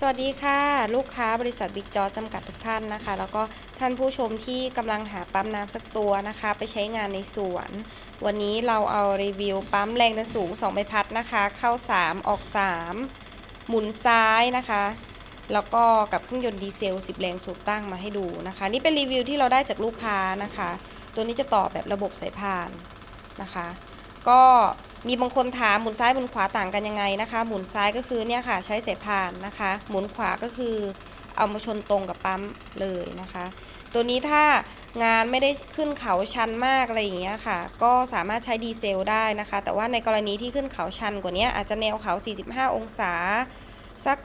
สวัสดีค่ะ ลูกค้าบริษัทบิ๊กจอจำกัดทุกท่านนะคะ แล้วก็ท่านผู้ชมที่กำลังหาปั๊มน้ำสักตัวนะคะ ไปใช้งานในสวน วันนี้เราเอารีวิวปั๊มแรงดันสูง 2 ใบพัดนะคะ เข้า 3 ออก 3 หมุนซ้ายนะคะ แล้วก็กับเครื่องยนต์ดีเซล 10 แรงสูบตั้งมาให้ดูนะคะ นี่เป็นรีวิวที่เราได้จากลูกค้านะคะ ตัวนี้จะต่อแบบระบบสายพานนะคะ ก็ มีบางคนถามหมุนซ้ายหมุนขวาต่างกันยังไงนะคะ หมุนซ้ายก็คือเนี่ยค่ะใช้สายพานนะคะ หมุนขวาก็คือเอามาชนตรงกับปั๊มเลยนะคะ ตัวนี้ถ้างานไม่ได้ขึ้นเขาชันมากอะไรอย่างเงี้ยค่ะ ก็สามารถใช้ดีเซลได้นะคะ แต่ว่าในกรณีที่ขึ้นเขาชันกว่านี้อาจจะแนวเขา 45 องศา สัก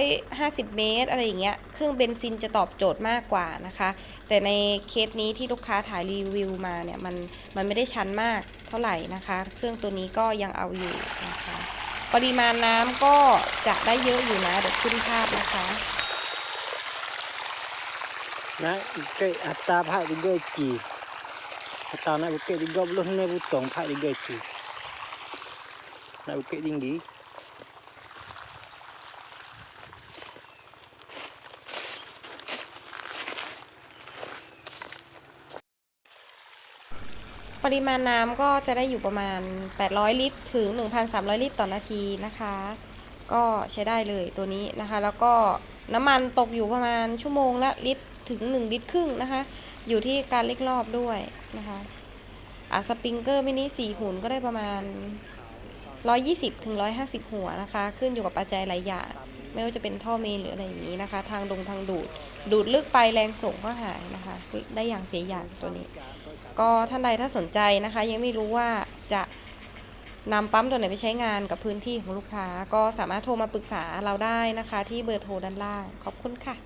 150เมตร อะไรอย่างเงี้ย เครื่องเบนซินจะตอบโจทย์มากกว่านะคะ แต่ในเคสนี้ที่ลูกค้าถ่ายรีวิวมาเนี่ยมันมันไม่ได้ชันมากเท่าไหร่นะคะ เครื่องตัวนี้ก็ยังเอาอยู่นะคะ ปริมาณน้ำก็จะได้เยอะอยู่นะ เดี๋ยวขึ้นภาพนะคะ Nak ikat atas pak tiga ci. Atas nak bukit tiga puluh ni butong pak tiga ci. Nak bukit tinggi. ปริมาณน้ำก็จะได้อยู่ประมาณ 800 ลิตร ถึง 1,300 ลิตรต่อนาทีนะคะ ก็ใช้ได้เลยตัวนี้นะคะ แล้วก็น้ำมันตกอยู่ประมาณชั่วโมงละลิตรถึง 1 ลิตรครึ่งนะคะ อยู่ที่การเล็กรอบด้วยนะคะอะสปริงเกอร์มินิ4หุ่นก็ได้ประมาณ 120ถึง150 หัวนะคะ ขึ้นอยู่กับปัจจัยหลายอย่าง ไม่ว่าจะเป็นท่อเมนหรืออะไรอย่างนี้นะคะ ทางดงทางดูด ดูดลึกไปแรงส่งก็หายนะคะ ได้อย่างเสียอย่างตัวนี้ ก็ท่านใดถ้าสนใจนะคะ ยังไม่รู้ว่าจะนำปั๊มตัวไหนไปใช้งานกับพื้นที่ของลูกค้า ก็สามารถโทรมาปรึกษาเราได้นะคะ ที่เบอร์โทรด้านล่าง ขอบคุณค่ะ